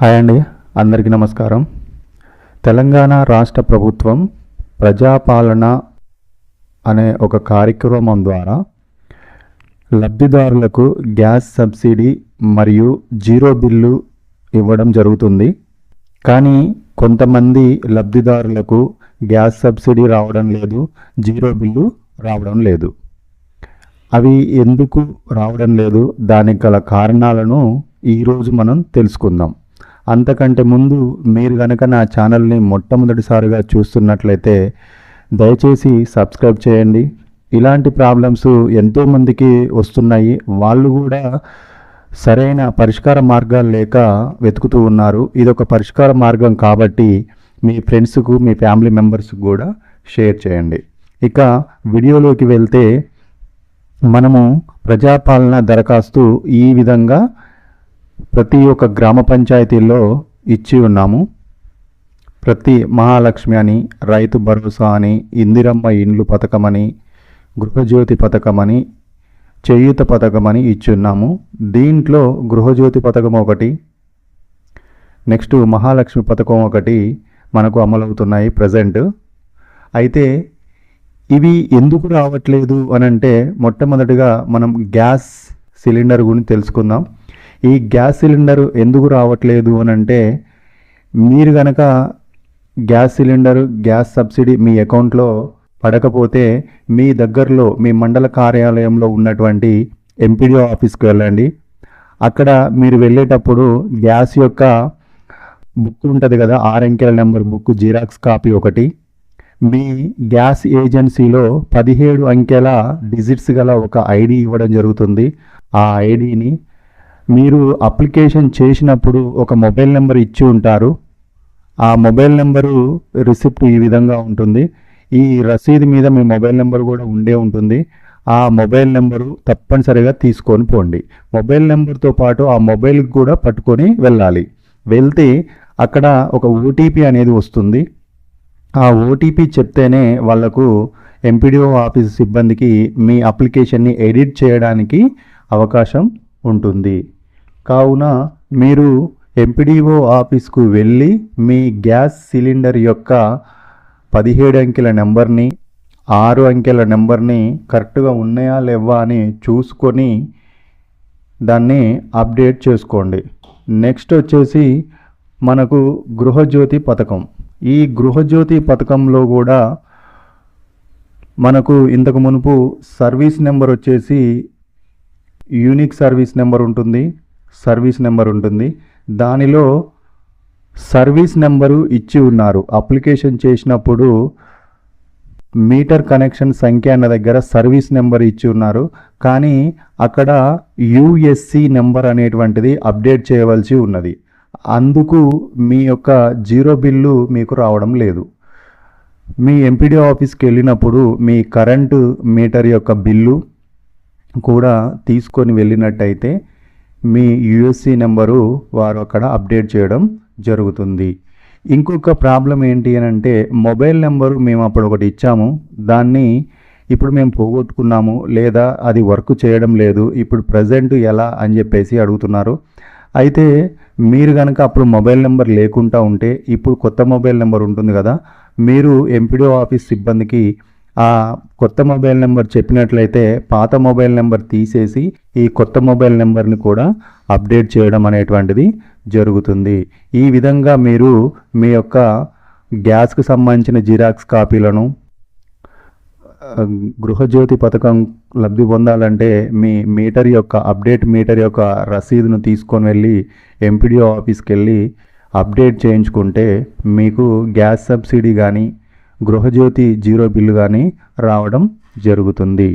Hi అండి అందరికీ నమస్కారం. తెలంగాణ రాష్ట్ర ప్రభుత్వం ప్రజాపాలన అనే ఒక కార్యక్రమం ద్వారా లబ్ధిదారులకు గ్యాస్ సబ్సిడీ మరియు జీరో బిల్లు ఇవ్వడం జరుగుతుంది. కానీ కొంతమంది లబ్ధిదారులకు గ్యాస్ సబ్సిడీ రావడం లేదు జీరో బిల్లు రావడం లేదు. అవి ఎందుకు రావడం లేదు? దానికి గల కారణాలను ఈరోజు మనం తెలుసుకుందాం. అంతకంటే ముందు మీరు కనుక నా ఛానల్ని మొట్టమొదటిసారిగా చూస్తున్నట్లయితే దయచేసి సబ్స్క్రైబ్ చేయండి. ఇలాంటి ప్రాబ్లమ్స్ ఎంతోమందికి వస్తున్నాయి. వాళ్ళు కూడా సరైన పరిష్కార మార్గాలు లేక వెతుకుతూ ఉన్నారు. ఇది ఒక పరిష్కార మార్గం కాబట్టి మీ ఫ్రెండ్స్కు మీ ఫ్యామిలీ మెంబర్స్కి కూడా షేర్ చేయండి. ఇక వీడియోలోకి వెళ్తే మనము ప్రజాపాలన దరఖాస్తు ఈ విధంగా ప్రతి ఒక్క గ్రామ పంచాయతీల్లో ఇచ్చి ఉన్నాము. ప్రతి మహాలక్ష్మి అని రైతు భరోసా అని ఇందిరమ్మ ఇండ్లు పథకమని గృహజ్యోతి పథకం అని చేయూత పథకం అని ఇచ్చి ఉన్నాము. దీంట్లో గృహజ్యోతి పథకం ఒకటి నెక్స్ట్ మహాలక్ష్మి పథకం ఒకటి మనకు అమలవుతున్నాయి ప్రజెంట్ అయితే ఇవి ఎందుకు రావట్లేదు అని అంటే మొట్టమొదటిగా మనం గ్యాస్ సిలిండర్ గురించి తెలుసుకుందాం. ఈ గ్యాస్ సిలిండర్ ఎందుకు రావట్లేదు అని అంటే మీరు కనుక గ్యాస్ సిలిండర్ గ్యాస్ సబ్సిడీ మీ అకౌంట్లో పడకపోతే మీ దగ్గరలో మీ మండల కార్యాలయంలో ఉన్నటువంటి ఎంపీడీఓ ఆఫీస్కి వెళ్ళండి. అక్కడ మీరు వెళ్ళేటప్పుడు గ్యాస్ యొక్క బుక్ ఉంటుంది కదా ఆరు అంకెల నెంబర్ బుక్ జిరాక్స్ కాపీ ఒకటి. మీ గ్యాస్ ఏజెన్సీలో పదిహేడు అంకెల డిజిట్స్ గల ఒక ఐడి ఇవ్వడం జరుగుతుంది. ఆ ఐడిని మీరు అప్లికేషన్ చేసినప్పుడు ఒక మొబైల్ నెంబర్ ఇచ్చి ఉంటారు. ఆ మొబైల్ నెంబరు రిసిప్ట్ ఈ విధంగా ఉంటుంది. ఈ రసీదు మీద మీ మొబైల్ నెంబర్ కూడా ఉండే ఉంటుంది. ఆ మొబైల్ నెంబరు తప్పనిసరిగా తీసుకొని పోండి. మొబైల్ నెంబర్తో పాటు ఆ మొబైల్కి కూడా పట్టుకొని వెళ్ళాలి. వెళ్తే అక్కడ ఒక ఓటీపీ అనేది వస్తుంది. ఆ ఓటీపీ చెప్తేనే వాళ్ళకు ఎంపీడీఓ ఆఫీస్ సిబ్బందికి మీ అప్లికేషన్ని ఎడిట్ చేయడానికి అవకాశం ఉంటుంది. కావున మీరు ఎంపీడీఓ ఆఫీస్కు వెళ్ళి మీ గ్యాస్ సిలిండర్ యొక్క పదిహేడు అంకెల నెంబర్ని ఆరు అంకెల నెంబర్ని కరెక్ట్గా ఉన్నాయా లేవా అని చూసుకొని దాన్ని అప్డేట్ చేసుకోండి. నెక్స్ట్ వచ్చేసి మనకు గృహజ్యోతి పథకం. ఈ గృహజ్యోతి పథకంలో కూడా మనకు ఇంతకు మునుపు సర్వీస్ నెంబర్ వచ్చేసి యూనిక్ సర్వీస్ నెంబర్ ఉంటుంది. సర్వీస్ నెంబర్ ఉంటుంది. దానిలో సర్వీస్ నెంబరు ఇచ్చి ఉన్నారు. అప్లికేషన్ చేసినప్పుడు మీటర్ కనెక్షన్ సంఖ్య అన్న దగ్గర సర్వీస్ నెంబర్ ఇచ్చి ఉన్నారు. కానీ అక్కడ యుఎస్సి నెంబర్ అనేటువంటిది అప్డేట్ చేయవలసి ఉన్నది. అందుకు మీ యొక్క జీరో బిల్లు మీకు రావడం లేదు. మీ ఎంపీడీ ఆఫీస్కి వెళ్ళినప్పుడు మీ కరెంటు మీటర్ యొక్క బిల్లు కూడా తీసుకొని వెళ్ళినట్టయితే మీ యుఎస్సి నెంబరు వారు అక్కడ అప్డేట్ చేయడం జరుగుతుంది. ఇంకొక ప్రాబ్లం ఏంటి అని అంటే మొబైల్ నెంబరు మేము అప్పుడు ఒకటి ఇచ్చాము. దాన్ని ఇప్పుడు మేము పోగొట్టుకున్నాము లేదా అది వర్క్ చేయడం లేదు ఇప్పుడు ప్రజెంట్ ఎలా అని చెప్పేసి అడుగుతున్నారు. అయితే మీరు కనుక అప్పుడు మొబైల్ నెంబర్ లేకుండా ఉంటే ఇప్పుడు కొత్త మొబైల్ నెంబర్ ఉంటుంది కదా మీరు ఎంపీడీఓ ఆఫీస్ సిబ్బందికి ఆ కొత్త మొబైల్ నెంబర్ చెప్పినట్లయితే పాత మొబైల్ నెంబర్ తీసేసి ఈ కొత్త మొబైల్ నెంబర్ని కూడా అప్డేట్ చేయడం అనేటువంటిది జరుగుతుంది. ఈ విధంగా మీరు మీ యొక్క గ్యాస్కు సంబంధించిన జిరాక్స్ కాపీలను గృహజ్యోతి పథకం లబ్ధి పొందాలంటే మీ మీటర్ యొక్క అప్డేట్ మీటర్ యొక్క రసీదును తీసుకొని వెళ్ళి ఎంపీడీఓ ఆఫీస్కి వెళ్ళి అప్డేట్ చేయించుకుంటే మీకు గ్యాస్ సబ్సిడీ కానీ గృహజ్యోతి జీరో బిల్లు కానీ రావడం జరుగుతుంది.